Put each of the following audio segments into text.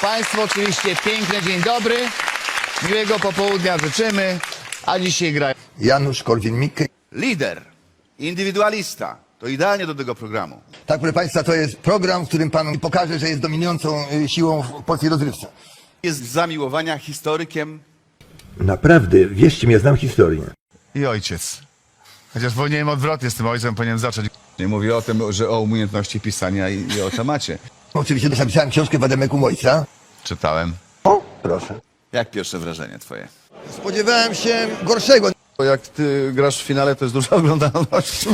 Państwu oczywiście piękny dzień dobry. Miłego popołudnia życzymy. A dzisiaj gra Janusz Korwin-Mikke. lider, indywidualista. To idealnie do tego programu. Tak, proszę Państwa, to jest program, w którym Panu pokażę, że jest dominującą y, siłą w polskiej rozrywce. Jest z zamiłowania historykiem Naprawdę, wierzcie mi, ja znam historię. i ojciec. Chociaż powinienem odwrotnie z tym ojcem powinienem zacząć. Nie mówię o tym, że o umiejętności pisania i, i o temacie. Oczywiście też napisałem książkę Wademeku Mojca. Czytałem. O, proszę. Jak pierwsze wrażenie twoje? Spodziewałem się gorszego. Bo jak ty grasz w finale, to jest duża oglądalność.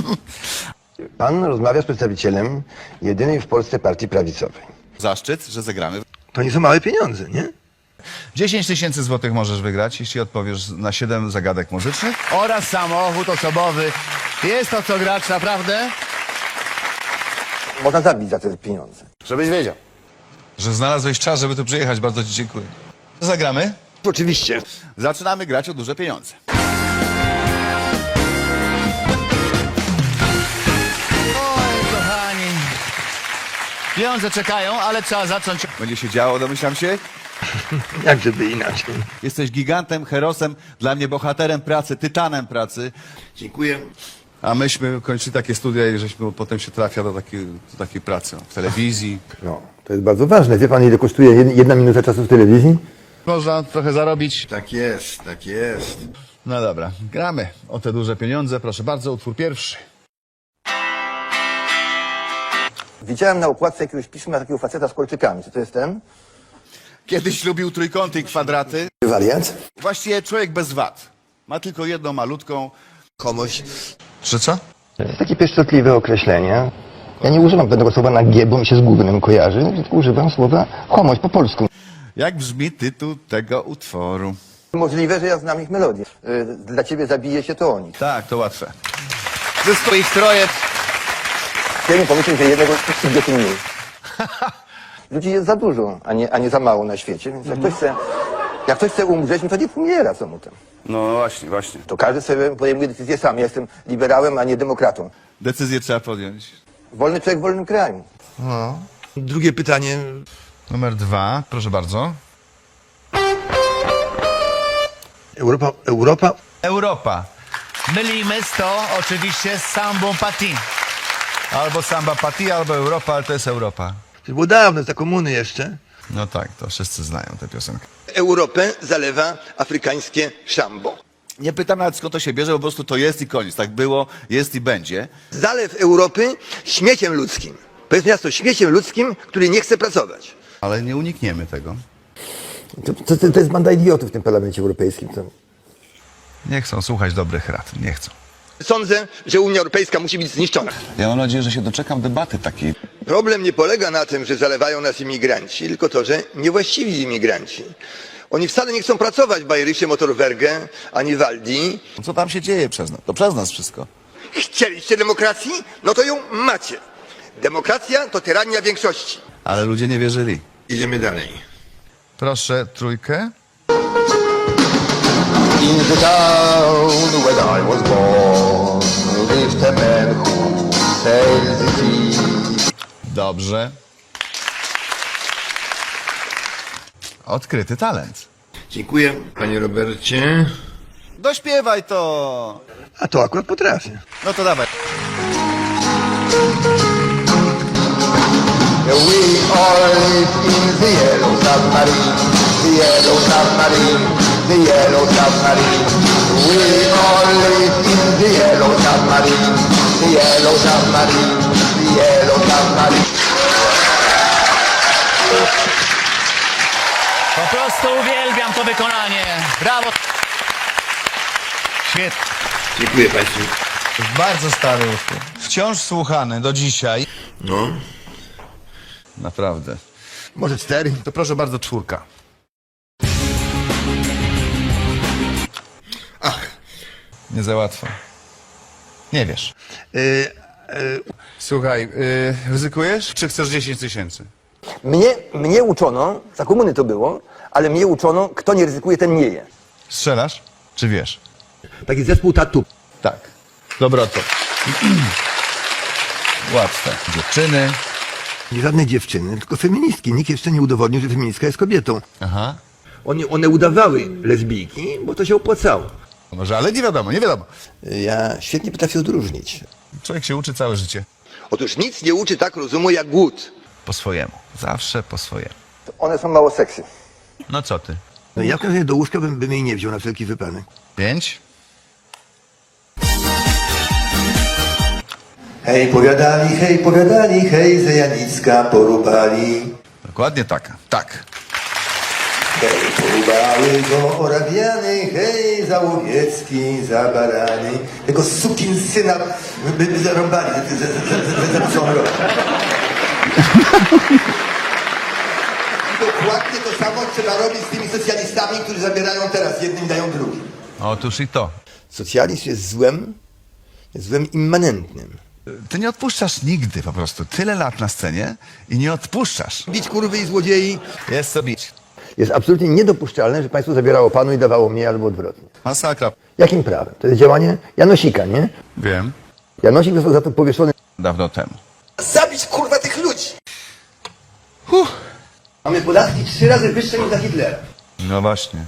Pan rozmawia z przedstawicielem jedynej w Polsce partii prawicowej. Zaszczyt, że zagramy. To nie są małe pieniądze, nie? 10 tysięcy złotych możesz wygrać, jeśli odpowiesz na 7 zagadek muzycznych. Oraz samochód osobowy. Jest to co grać, naprawdę? Można zabić za te pieniądze. Żebyś wiedział. Że znalazłeś czas, żeby tu przyjechać. Bardzo ci dziękuję. Zagramy? Oczywiście. Zaczynamy grać o duże pieniądze. Oj, kochani. Pieniądze czekają, ale trzeba zacząć. Będzie się działo, domyślam się. Jak żeby inaczej. Jesteś gigantem, herosem, dla mnie bohaterem pracy, tytanem pracy. Dziękuję. A myśmy kończyli takie studia i żeśmy potem się trafia do takiej, do takiej pracy w telewizji. No, to jest bardzo ważne. Wie pan, ile kosztuje jed- jedna minuta czasu w telewizji? Można trochę zarobić. Tak jest, tak jest. No dobra, gramy o te duże pieniądze. Proszę bardzo, utwór pierwszy. Widziałem na okładce jakiegoś pisma takiego faceta z kolczykami. Czy to jest ten? Kiedyś lubił trójkąty i kwadraty. Wariant? Właściwie człowiek bez wad. Ma tylko jedną malutką. Komuś. Czy co? Takie pieszczotliwe określenie. Ja nie używam tego słowa na G, bo mi się z gównem kojarzy, tylko używam słowa homość po polsku. Jak brzmi tytuł tego utworu? Możliwe, że ja znam ich melodię. Y, Dla ciebie zabije się to oni. Tak, to łatwe. Wszystko ich troje. Ja nie pomyśleć, że jednego idzie mniej. Ludzi jest za dużo, a nie, a nie za mało na świecie, więc jak ktoś chce, jak ktoś chce umrzeć, no to nie umiera, co mu tam. No właśnie, właśnie. To każdy sobie podejmuje decyzję sam. Ja jestem liberałem, a nie demokratą. Decyzję trzeba podjąć. Wolny człowiek w wolnym kraju. Drugie pytanie. Numer dwa, proszę bardzo. Europa, Europa, Europa. Mylimy z to oczywiście z sambą patin. Albo samba pati, albo Europa, ale to jest Europa. to było dawno, za komuny jeszcze. No tak, to wszyscy znają tę piosenkę. Europę zalewa afrykańskie szambo. Nie pytam nawet skąd to się bierze, po prostu to jest i koniec. Tak było, jest i będzie. Zalew Europy śmieciem ludzkim. To jest miasto śmieciem ludzkim, który nie chce pracować. Ale nie unikniemy tego. To, to, to jest banda idiotów w tym parlamencie europejskim. To... Nie chcą słuchać dobrych rad, nie chcą. Sądzę, że Unia Europejska musi być zniszczona. Ja mam nadzieję, że się doczekam debaty takiej. Problem nie polega na tym, że zalewają nas imigranci, tylko to, że niewłaściwi imigranci. Oni wcale nie chcą pracować w Bayerysie Motorwerge ani w Aldi. Co tam się dzieje przez nas? To przez nas wszystko. Chcieliście demokracji? No to ją macie. Demokracja to tyrania większości. Ale ludzie nie wierzyli. Idziemy dalej. Proszę trójkę. In the town where I was born lived a man who sailed the sea. Dobrze. Odkryty talent. Dziękuję, panie Robercie. Dośpiewaj to! A to akurat potrafię. No to dawaj. We all live in the yellow submarine, the yellow submarine, the yellow submarine. We all live in the yellow submarine, the yellow submarine, the yellow submarine. Po prostu uwielbiam to wykonanie. Brawo! Świetnie. Dziękuję państwu. Bardzo stary utwór. Wciąż słuchany do dzisiaj. No. Naprawdę. Może cztery? To proszę bardzo, czwórka. Nie za łatwo. Nie wiesz. Y, Słuchaj, yy, ryzykujesz, czy chcesz 10 tysięcy? Mnie, mnie uczono, za komuny to było, ale mnie uczono, kto nie ryzykuje, ten nie je. Strzelasz, czy wiesz? taki zespół tatu. Tak. Dobra, to. Łatwe. Dziewczyny. Nie żadne dziewczyny, tylko feministki. Nikt jeszcze nie udowodnił, że feministka jest kobietą. Aha. One, one udawały lesbijki, bo to się opłacało. Może, ale nie wiadomo, nie wiadomo. Ja świetnie potrafię odróżnić. Człowiek się uczy całe życie. Otóż nic nie uczy tak rozumu jak głód. Po swojemu. Zawsze po swojemu. One są mało seksy. No co ty? No ja w każdym razie do łóżka bym, bym jej nie wziął na wszelki wypadek. Pięć? Hej, powiadali, hej, powiadali, hej, ze Janicka porubali. Dokładnie tak. Tak. Hej, porubały go Orabiany, hej, Załowiecki, za barany. Tego sukin syna by, by zarąbali za, za, za, dokładnie to samo trzeba robić z tymi socjalistami, którzy zabierają teraz jednym dają drugim. Otóż i to. Socjalizm jest złem, jest złem immanentnym. Ty nie odpuszczasz nigdy po prostu. Tyle lat na scenie i nie odpuszczasz. Bić kurwy i złodziei. Jest co bić. Jest absolutnie niedopuszczalne, że państwo zabierało panu i dawało mnie albo odwrotnie. Masakra. Jakim prawem? To jest działanie Janosika, nie? Wiem. Janosik został za to powieszony. Dawno temu. Zabić kurwa tych ludzi! Mamy podatki trzy razy wyższe niż za Hitlera. No właśnie.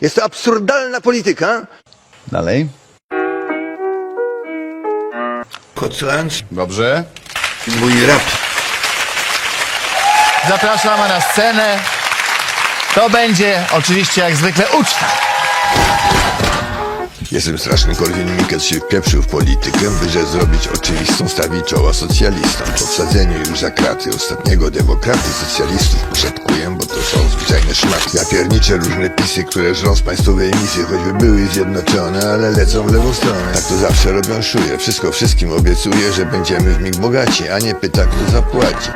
Jest to absurdalna polityka. Dalej. Kocując Dobrze. mój rap. Zapraszamy na scenę. To będzie oczywiście jak zwykle uczta. Jestem straszny Korwin Mikke się wpieprzył w politykę, by że zrobić oczywistą stawić czoła socjalistom. Po wsadzeniu już za kraty ostatniego demokraty socjalistów poszatkuję, bo to są zwyczajne szmaty. Ja pierniczę różne pisy, które żrą z państwowej misji, choćby były zjednoczone, ale lecą w lewą stronę. Tak to zawsze robią szuje, wszystko wszystkim obiecuję, że będziemy w mig bogaci, a nie pyta kto zapłaci.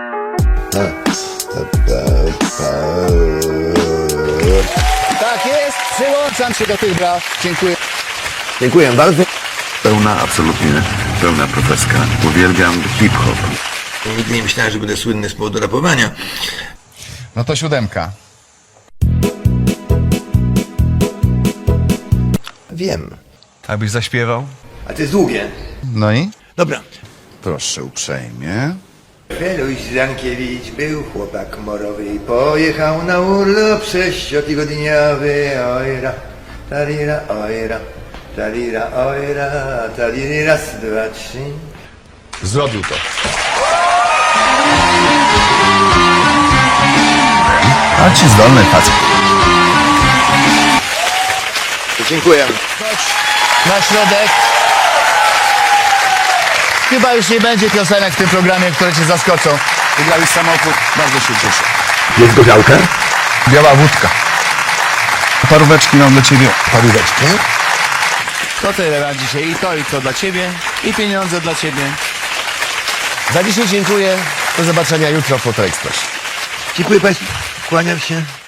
Się do tych braw. Dziękuję. Dziękuję bardzo. Pełna, absolutnie pełna profeska. Uwielbiam hip-hop. Nigdy nie myślałem, że będę słynny z powodu rapowania. No to siódemka. Wiem. Tak byś zaśpiewał? A to jest długie. No i? Dobra. Proszę uprzejmie. Feluś Zankiewicz był chłopak morowy i pojechał na urlop sześciotygodniowy. Ojra, tarira, ojra, tarira, ojra, tariri, raz, dwa, trzy. Zrobił to. A ci zdolny facet. Dziękuję. Chodź na środek. Chyba już nie będzie piosenek w tym programie, które cię zaskoczą. Wygrałeś samochód, bardzo się cieszę. Jest gorzałka? Biała wódka. Paróweczki mam dla ciebie. Paróweczki. To tyle na dzisiaj. I to, i to dla ciebie. I pieniądze dla ciebie. Za dzisiaj dziękuję. Do zobaczenia jutro w Foto Express. Dziękuję Państwu. Kłaniam się.